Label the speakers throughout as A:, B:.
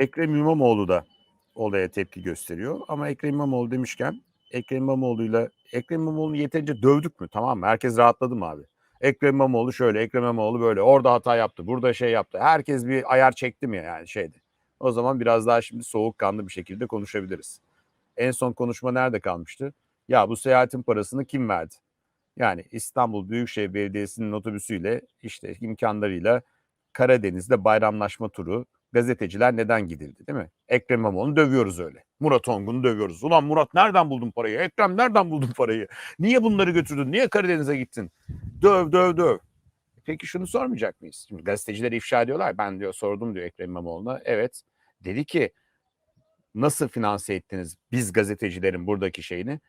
A: Ekrem İmamoğlu da olaya tepki gösteriyor. Ama Ekrem İmamoğlu demişken Ekrem İmamoğlu'yla Ekrem İmamoğlu'nu yeterince dövdük mü? Tamam mı? Herkes rahatladı mı abi? Ekrem İmamoğlu şöyle, Ekrem İmamoğlu böyle. Orada hata yaptı, burada şey yaptı. Herkes bir ayar çekti mi yani şeydi. O zaman biraz daha şimdi soğukkanlı bir şekilde konuşabiliriz. En son konuşma nerede kalmıştı? Ya bu seyahatin parasını kim verdi? Yani İstanbul Büyükşehir Belediyesi'nin otobüsüyle işte imkanlarıyla Karadeniz'de bayramlaşma turu gazeteciler neden gidildi değil mi? Ekrem İmamoğlu'nu dövüyoruz öyle. Murat Ongun'u dövüyoruz. Ulan Murat nereden buldun parayı? Ekrem nereden buldun parayı? Niye bunları götürdün? Niye Karadeniz'e gittin? Döv döv döv. Peki şunu sormayacak mıyız? Şimdi gazeteciler ifşa ediyorlar. Ben diyor sordum diyor Ekrem İmamoğlu'na. Evet. Dedi ki nasıl finanse ettiniz biz gazetecilerin buradaki şeyini?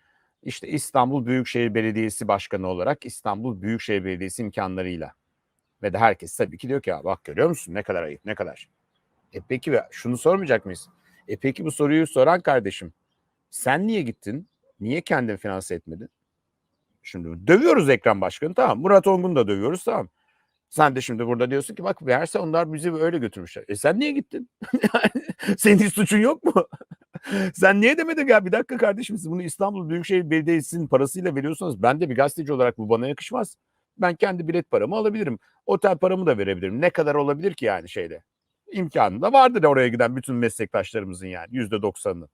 A: İşte İstanbul Büyükşehir Belediyesi Başkanı olarak İstanbul Büyükşehir Belediyesi imkanlarıyla. Ve de herkes tabii ki diyor ki ya bak görüyor musun ne kadar ayıp ne kadar. E peki şunu sormayacak mıyız? E peki bu soruyu soran kardeşim sen niye gittin? Niye kendin finanse etmedin? Şimdi dövüyoruz ekran başkanı tamam. Murat Ongun'u da dövüyoruz tamam. Sen de şimdi burada diyorsun ki bak meğerse onlar bizi öyle götürmüşler. E sen niye gittin? Senin hiç suçun yok mu? sen niye demedin ya bir dakika kardeşim siz bunu İstanbul Büyükşehir Belediyesi'nin parasıyla veriyorsanız ben de bir gazeteci olarak bu bana yakışmaz. Ben kendi bilet paramı alabilirim. Otel paramı da verebilirim. Ne kadar olabilir ki yani şeyde? İmkanı da vardır oraya giden bütün meslektaşlarımızın yani yüzde doksanını.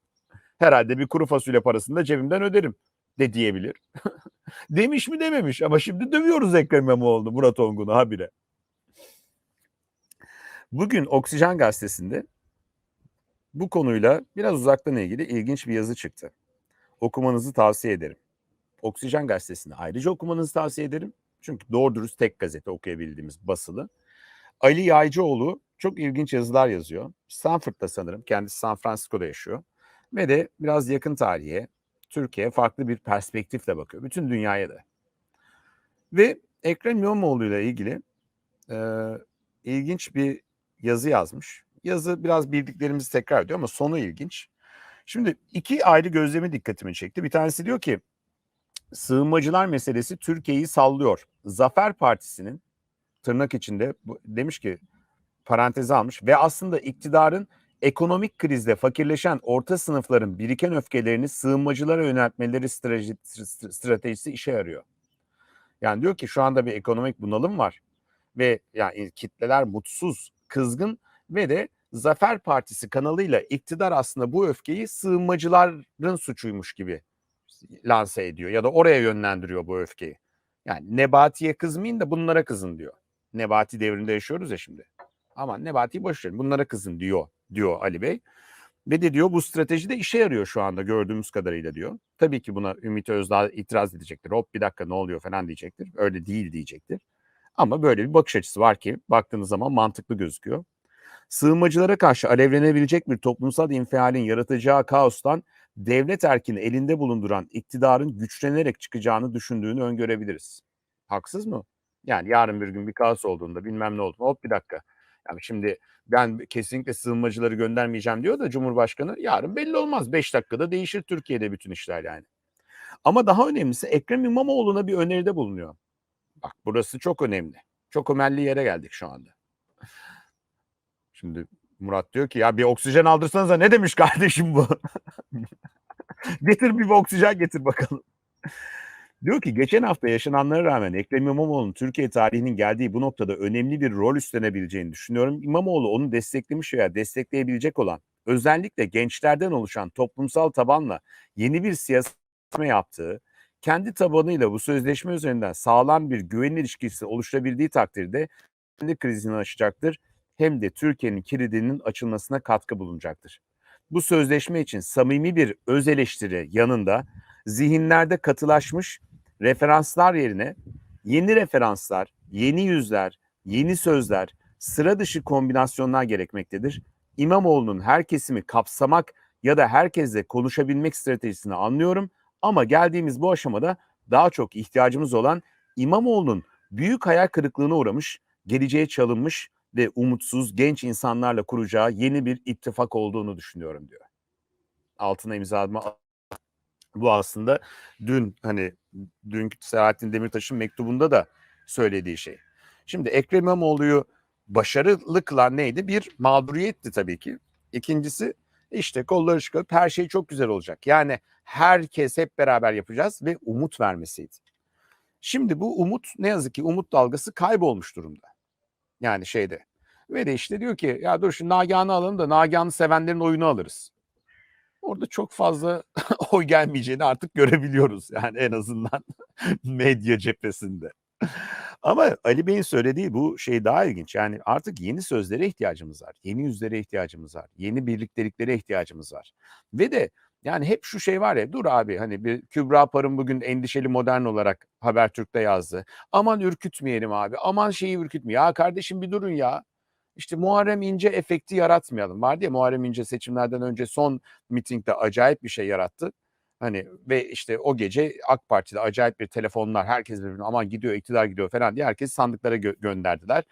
A: Herhalde bir kuru fasulye parasını da cebimden öderim de diyebilir. Demiş mi dememiş ama şimdi dövüyoruz Ekrem İmamoğlu'nu Murat Ongun'u habire. Bugün Oksijen Gazetesi'nde bu konuyla biraz uzaktan ilgili ilginç bir yazı çıktı. Okumanızı tavsiye ederim. Oksijen Gazetesi'ni ayrıca okumanızı tavsiye ederim. Çünkü doğru dürüst tek gazete okuyabildiğimiz basılı. Ali Yaycıoğlu çok ilginç yazılar yazıyor. Stanford'da sanırım. Kendisi San Francisco'da yaşıyor. Ve de biraz yakın tarihe, Türkiye farklı bir perspektifle bakıyor. Bütün dünyaya da. Ve Ekrem İmamoğlu ile ilgili e, ilginç bir yazı yazmış. Yazı biraz bildiklerimizi tekrar ediyor ama sonu ilginç. Şimdi iki ayrı gözlemi dikkatimi çekti. Bir tanesi diyor ki sığınmacılar meselesi Türkiye'yi sallıyor. Zafer Partisi'nin tırnak içinde demiş ki paranteze almış ve aslında iktidarın ekonomik krizde fakirleşen orta sınıfların biriken öfkelerini sığınmacılara yöneltmeleri strateji, stratejisi işe yarıyor. Yani diyor ki şu anda bir ekonomik bunalım var ve yani kitleler mutsuz, kızgın ve de Zafer Partisi kanalıyla iktidar aslında bu öfkeyi sığınmacıların suçuymuş gibi lanse ediyor ya da oraya yönlendiriyor bu öfkeyi. Yani Nebati'ye kızmayın da bunlara kızın diyor. Nebati devrinde yaşıyoruz ya şimdi. Ama Nebati'yi boş verin bunlara kızın diyor diyor Ali Bey. Ve de diyor bu strateji de işe yarıyor şu anda gördüğümüz kadarıyla diyor. Tabii ki buna Ümit Özdağ itiraz edecektir. Hop bir dakika ne oluyor falan diyecektir. Öyle değil diyecektir. Ama böyle bir bakış açısı var ki baktığınız zaman mantıklı gözüküyor. Sığınmacılara karşı alevlenebilecek bir toplumsal infialin yaratacağı kaostan devlet erkini elinde bulunduran iktidarın güçlenerek çıkacağını düşündüğünü öngörebiliriz. Haksız mı? Yani yarın bir gün bir kaos olduğunda bilmem ne oldu. Hop bir dakika. Yani şimdi ben kesinlikle sığınmacıları göndermeyeceğim diyor da Cumhurbaşkanı yarın belli olmaz. 5 dakikada değişir Türkiye'de bütün işler yani. Ama daha önemlisi Ekrem İmamoğlu'na bir öneride bulunuyor. Bak burası çok önemli. Çok ömelli yere geldik şu anda. Şimdi Murat diyor ki ya bir oksijen aldırsanıza ne demiş kardeşim bu? getir bir oksijen getir bakalım. Diyor ki geçen hafta yaşananlara rağmen Ekrem İmamoğlu'nun Türkiye tarihinin geldiği bu noktada önemli bir rol üstlenebileceğini düşünüyorum. İmamoğlu onu desteklemiş veya destekleyebilecek olan özellikle gençlerden oluşan toplumsal tabanla yeni bir siyaset yaptığı, kendi tabanıyla bu sözleşme üzerinden sağlam bir güven ilişkisi oluşturabildiği takdirde kendi krizini aşacaktır. Hem de Türkiye'nin kilidinin açılmasına katkı bulunacaktır. Bu sözleşme için samimi bir öz eleştiri yanında zihinlerde katılaşmış referanslar yerine yeni referanslar, yeni yüzler, yeni sözler, sıra dışı kombinasyonlar gerekmektedir. İmamoğlu'nun her kesimi kapsamak ya da herkesle konuşabilmek stratejisini anlıyorum ama geldiğimiz bu aşamada daha çok ihtiyacımız olan İmamoğlu'nun büyük hayal kırıklığına uğramış, geleceğe çalınmış ve umutsuz genç insanlarla kuracağı yeni bir ittifak olduğunu düşünüyorum diyor. Altına imza atma bu aslında dün hani dünkü Selahattin Demirtaş'ın mektubunda da söylediği şey. Şimdi Ekrem İmamoğlu'yu başarılı kılan neydi? Bir mağduriyetti tabii ki. İkincisi işte kolları çıkarıp her şey çok güzel olacak. Yani herkes hep beraber yapacağız ve umut vermesiydi. Şimdi bu umut ne yazık ki umut dalgası kaybolmuş durumda. Yani şeyde. Ve de işte diyor ki ya dur şu Nagihan'ı alalım da Nagihan'ı sevenlerin oyunu alırız. Orada çok fazla oy gelmeyeceğini artık görebiliyoruz yani en azından medya cephesinde. Ama Ali Bey'in söylediği bu şey daha ilginç. Yani artık yeni sözlere ihtiyacımız var. Yeni yüzlere ihtiyacımız var. Yeni birlikteliklere ihtiyacımız var. Ve de yani hep şu şey var ya dur abi hani bir Kübra Par'ın bugün endişeli modern olarak Habertürk'te yazdı. Aman ürkütmeyelim abi. Aman şeyi ürkütme. Ya kardeşim bir durun ya. İşte Muharrem İnce efekti yaratmayalım. Vardı ya Muharrem İnce seçimlerden önce son mitingde acayip bir şey yarattı. Hani ve işte o gece AK Parti'de acayip bir telefonlar herkes birbirine aman gidiyor iktidar gidiyor falan diye herkes sandıklara gö- gönderdiler.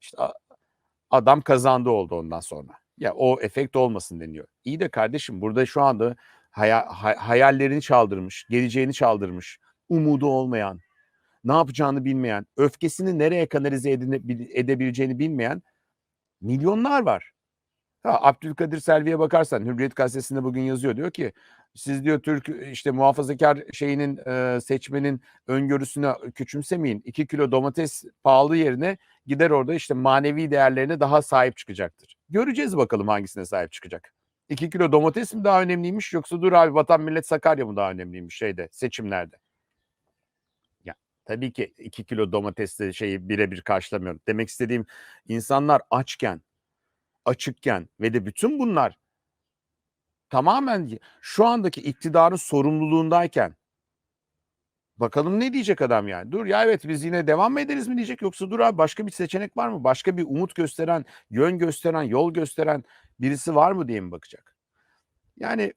A: İşte adam kazandı oldu ondan sonra. Ya o efekt olmasın deniyor. İyi de kardeşim burada şu anda haya- hay- hayallerini çaldırmış, geleceğini çaldırmış, umudu olmayan, ne yapacağını bilmeyen, öfkesini nereye kanalize edine- edebileceğini bilmeyen milyonlar var. Ha, Abdülkadir Selvi'ye bakarsan Hürriyet gazetesinde bugün yazıyor diyor ki siz diyor Türk işte muhafazakar şeyinin e, seçmenin öngörüsünü küçümsemeyin. 2 kilo domates pahalı yerine gider orada işte manevi değerlerine daha sahip çıkacaktır. Göreceğiz bakalım hangisine sahip çıkacak. 2 kilo domates mi daha önemliymiş yoksa dur abi vatan millet Sakarya mı daha önemliymiş şeyde seçimlerde. Tabii ki 2 kilo domatesle şeyi birebir karşılamıyorum. Demek istediğim insanlar açken açıkken ve de bütün bunlar tamamen şu andaki iktidarın sorumluluğundayken bakalım ne diyecek adam yani. Dur ya evet biz yine devam mı ederiz mi diyecek yoksa dur abi başka bir seçenek var mı? Başka bir umut gösteren, yön gösteren, yol gösteren birisi var mı diye mi bakacak? Yani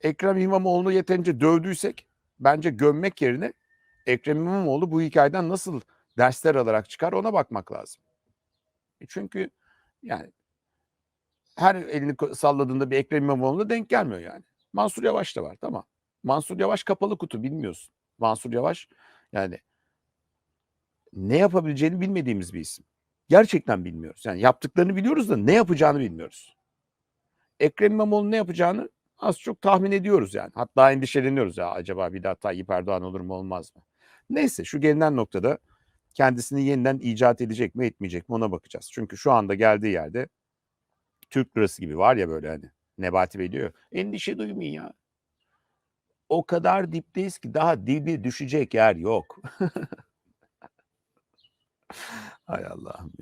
A: Ekrem İmamoğlu'nu yeterince dövdüysek bence gömmek yerine Ekrem İmamoğlu bu hikayeden nasıl dersler alarak çıkar ona bakmak lazım. E çünkü yani her elini salladığında bir Ekrem İmamoğlu'na denk gelmiyor yani. Mansur Yavaş da var tamam. Mansur Yavaş kapalı kutu bilmiyorsun. Mansur Yavaş yani ne yapabileceğini bilmediğimiz bir isim. Gerçekten bilmiyoruz. Yani yaptıklarını biliyoruz da ne yapacağını bilmiyoruz. Ekrem İmamoğlu ne yapacağını az çok tahmin ediyoruz yani. Hatta endişeleniyoruz ya acaba bir daha Tayyip Erdoğan olur mu olmaz mı? Neyse şu gelinen noktada kendisini yeniden icat edecek mi etmeyecek mi ona bakacağız. Çünkü şu anda geldiği yerde Türk lirası gibi var ya böyle hani Nebati Bey diyor endişe duymayın ya. O kadar dipteyiz ki daha dibi düşecek yer yok. Hay Allah'ım